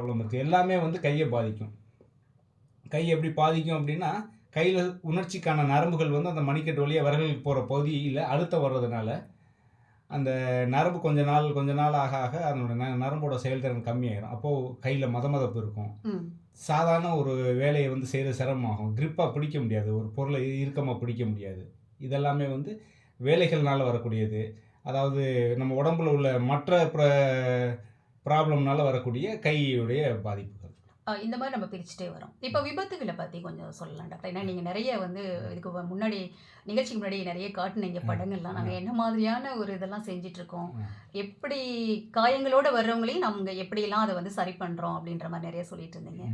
Problem இருக்குது எல்லாமே வந்து கையை பாதிக்கும். கை எப்படி பாதிக்கும் அப்படின்னா கையில் உணர்ச்சிக்கான நரம்புகள் வந்து அந்த மணிக்கட்டு வழியாக விரல்களுக்கு போகிற பகுதியில் அழுத்தம் வர்றதுனால அந்த நரம்பு கொஞ்ச நாள் கொஞ்ச நாள் ஆக ஆக அதனோட நரம்போட செயல்திறன் கம்மியாயிரும். அப்போது கையில் மதமதப்பு இருக்கும். ம். சாதாரண ஒரு வேலையை வந்து செய்கிற சிரமமாகும். கிரிப்பாக பிடிக்க முடியாது. ஒரு பொருளை இறுக்கமாக பிடிக்க முடியாது. இதெல்லாமே வந்து வேலைகள்னால வரக்கூடியது. அதாவது நம்ம உடம்புல உள்ள மற்ற ப்ராப்ளம்னால வரக்கூடிய கையுடைய பாதிப்புகள். இந்த மாதிரி நம்ம பிரிச்சுட்டே வரோம். இப்போ விபத்துகளை பற்றி கொஞ்சம் சொல்லலாம் டாக்டர். ஏன்னா நீங்கள் நிறைய வந்து இதுக்கு முன்னாடி நிகழ்ச்சிக்கு முன்னாடி நிறைய காட்டுனீங்க படங்கள்லாம். நாங்கள் என்ன மாதிரியான ஒரு இதெல்லாம் செஞ்சுட்டு இருக்கோம் ம். எப்படி காயங்களோட வர்றவங்களையும் நம்ம எப்படியெல்லாம் அதை வந்து சரி பண்ணுறோம் அப்படின்ற மாதிரி நிறைய சொல்லிட்டு இருந்தீங்க.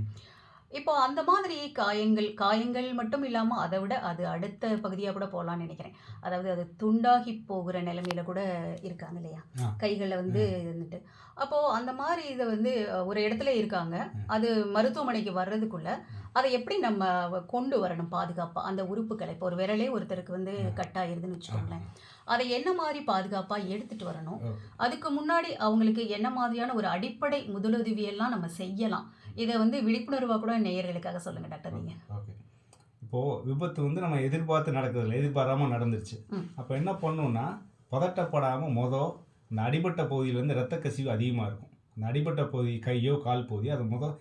இப்போ அந்த மாதிரி காயங்கள் காயங்கள் மட்டும் இல்லாமல் அதை விட அது அடுத்த பகுதியாக கூட போகலான்னு நினைக்கிறேன். அதாவது அது துண்டாகி போகிற நிலைமையில கூட இருக்காங்க இல்லையா. கைகளில் வந்து இருந்துட்டு. அப்போது அந்த மாதிரி இதை வந்து ஒரு இடத்துல இருக்காங்க. அது மருத்துவமனைக்கு வர்றதுக்குள்ள அதை எப்படி நம்ம கொண்டு வரணும் பாதுகாப்பாக அந்த உறுப்புகளை. இப்போ ஒரு விரலே ஒருத்தருக்கு வந்து. கட் ஆயிருதுன்னு வச்சுக்கோங்களேன். அதை என்ன மாதிரி பாதுகாப்பாக எடுத்துட்டு வரணும். அதுக்கு முன்னாடி அவங்களுக்கு என்ன மாதிரியான ஒரு அடிப்படை முதலுதவியெல்லாம் நம்ம செய்யலாம். இதை வந்து விழிப்புணர்வாக கூட நேயர்களுக்காக சொல்லுங்க டாக்டர் நீங்க. ஓகே. இப்போது விபத்து வந்து நம்ம எதிர்பார்த்து நடக்குதில்ல எதிர்பாராமல் நடந்துருச்சு. அப்போ என்ன பண்ணணும்னா பதட்டப்படாமல் மொதல் இந்த அடிபட்ட பகுதியிலேருந்து ரத்த கசிவு அதிகமாக இருக்கும். அந்த அடிபட்ட பகுதி கையோ கால் பகுதி அதை முத நெ-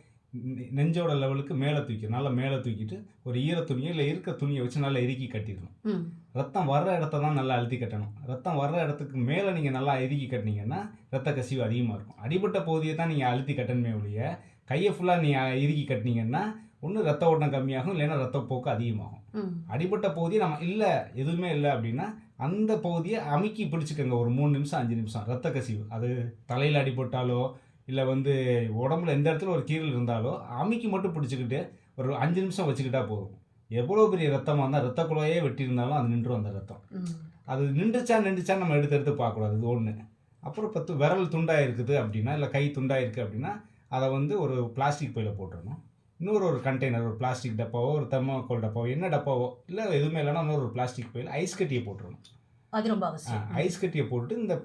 நெஞ்சோட லெவலுக்கு மேலே தூக்கி நல்லா மேலே தூக்கிட்டு ஒரு ஈர துணியை இல்லை இருக்க துணியை வச்சு நல்லா இறுக்கி கட்டிடணும். ரத்தம் வர்ற இடத்த தான் நல்லா அழுத்தி கட்டணும். ரத்தம் வர்ற இடத்துக்கு மேலே நீங்கள் நல்லா இறுக்கி கட்டினீங்கன்னா ரத்த கசிவு அதிகமாக இருக்கும். அடிபட்ட பகுதியை தான் நீங்கள் அழுத்தி கட்டணுமே ஒழிய கையை ஃபுல்லாக நீங்கள் இறுக்கி கட்டினீங்கன்னா ஒன்று ரத்த ஓட்டம் கம்மியாகும் இல்லைன்னா ரத்தப்போக்கு அதிகமாகும். அடிபட்ட பகுதி நம்ம இல்லை எதுவுமே இல்லை அப்படின்னா அந்த பகுதியை அமுக்கி பிடிச்சிக்கோங்க. ஒரு மூணு நிமிஷம் அஞ்சு நிமிஷம். ரத்த கசிவு. அது தலையில் அடிபட்டாலோ இல்லை வந்து உடம்புல எந்த இடத்துல ஒரு கீரல் இருந்தாலோ அமுக்கி மட்டும் பிடிச்சிக்கிட்டு ஒரு அஞ்சு நிமிஷம் வச்சுக்கிட்டா போதும். எவ்வளோ பெரிய ரத்தமாக இருந்தால் ரத்த குழாயே வெட்டியிருந்தாலும் அது நின்றும் அந்த ரத்தம். அது நின்றுச்சா நின்றுச்சா நம்ம எடுத்து எடுத்து பார்க்கக்கூடாது இது ஒன்று அப்புறம் பத்து விரல் துண்டாக இருக்குது அப்படின்னா இல்லை கை துண்டாக இருக்குது அப்படின்னா அதை வந்து ஒரு பிளாஸ்டிக் பையில் போட்டுடணும் இன்னொரு ஒரு கண்டெய்னர் ஒரு பிளாஸ்டிக் டப்பாவோ ஒரு தெர்மாக்கோல் டப்பாவோ என்ன டப்பாவோ இல்லை எதுவுமே இல்லைன்னா இன்னொரு ஒரு பிளாஸ்டிக் பையில் ஐஸ் கட்டியை போட்டுடணும் அது ரொம்ப அவசியம். ஐஸ் கட்டியை போட்டு இந்த